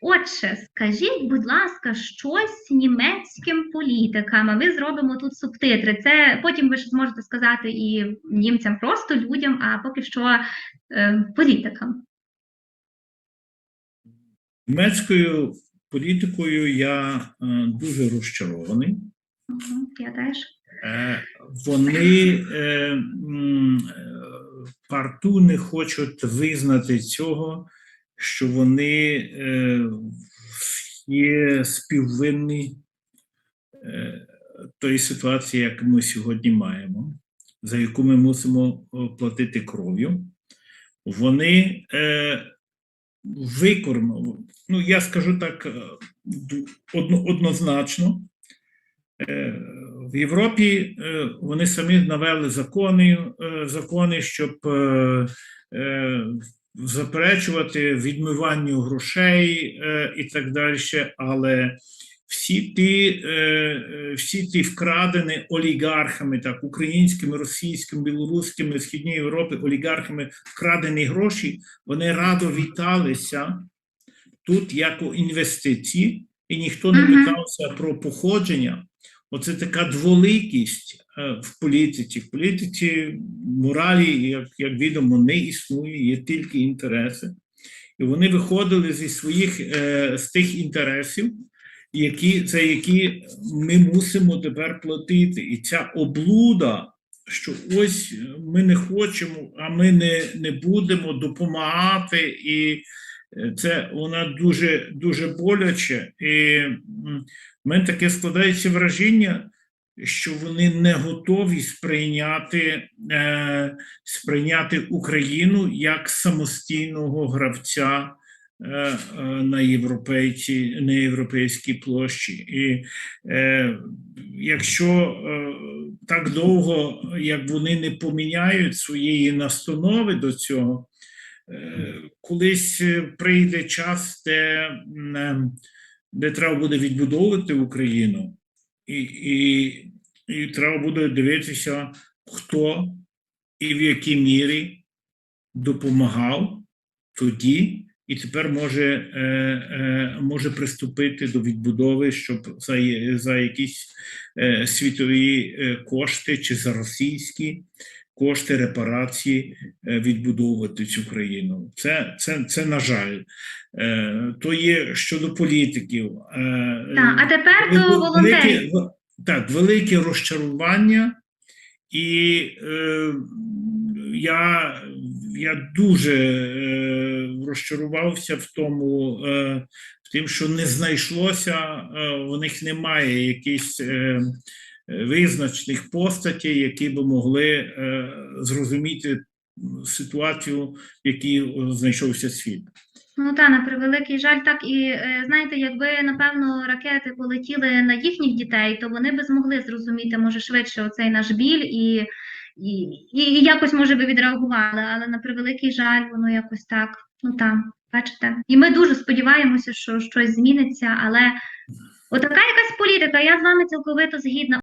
Отже, скажіть, будь ласка, щось німецьким політикам, а ми зробимо тут субтитри. Це потім ви ж зможете сказати і німцям, просто людям, а поки що е, політикам. Німецькою політикою я е, дуже розчарований. Я теж. Е, Вони е, е, парту не хочуть визнати цього, що вони е, є співвинні е, тої ситуації, яку ми сьогодні маємо, за яку ми мусимо е, платити кров'ю. Вони е, викорно, ну я скажу так е, одно- однозначно. Е, В Європі вони самі навели закони, закони, щоб заперечувати відмиванню грошей е, і так далі. Але всі ті, е, е, всі ті вкрадені олігархами, так, українськими, російськими, білоруськими, Східної Європи, олігархами вкрадені гроші, вони радо віталися тут як інвестиції, і ніхто не питався про походження. Оце така дволикість в політиці. В політиці моралі, як, як відомо, не існує, є тільки інтереси. І вони виходили зі своїх е, з тих інтересів, які, за які ми мусимо тепер платити. І ця облуда, що ось ми не хочемо, а ми не, не будемо допомагати, і е, це вона дуже дуже боляче. І в мене таке складається враження, що вони не готові сприйняти, е, сприйняти Україну як самостійного гравця е, е, на європейці, на європейській площі. І е, якщо е, так довго, як вони не поміняють своєї настанови до цього, е, колись е, прийде час, де, е, де треба буде відбудовувати Україну, і, і, і треба буде дивитися, хто і в якій мірі допомагав тоді, і тепер може, е, е, може приступити до відбудови, щоб за, за якісь е, світові е, кошти чи за російські кошти репарації е, відбудовувати цю країну. Це, це, це на жаль. Е, то є щодо політиків. Е, Так, а тепер до волонтерів. Так, велике розчарування, і е, я, я дуже е, розчарувався в тому, е, в тим, що не знайшлося, е, у них немає якихось е, визначних постатей, які би могли е, зрозуміти ситуацію, в якій е, знайшовся світ. Ну та на превеликий жаль, так і е, знаєте, якби напевно ракети полетіли на їхніх дітей, то вони би змогли зрозуміти, може, швидше оцей наш біль і, і, і якось може би відреагували, але на превеликий жаль, воно якось так. Ну там, бачите. І ми дуже сподіваємося, що щось зміниться, але отака якась політика, я з вами цілковито згідна.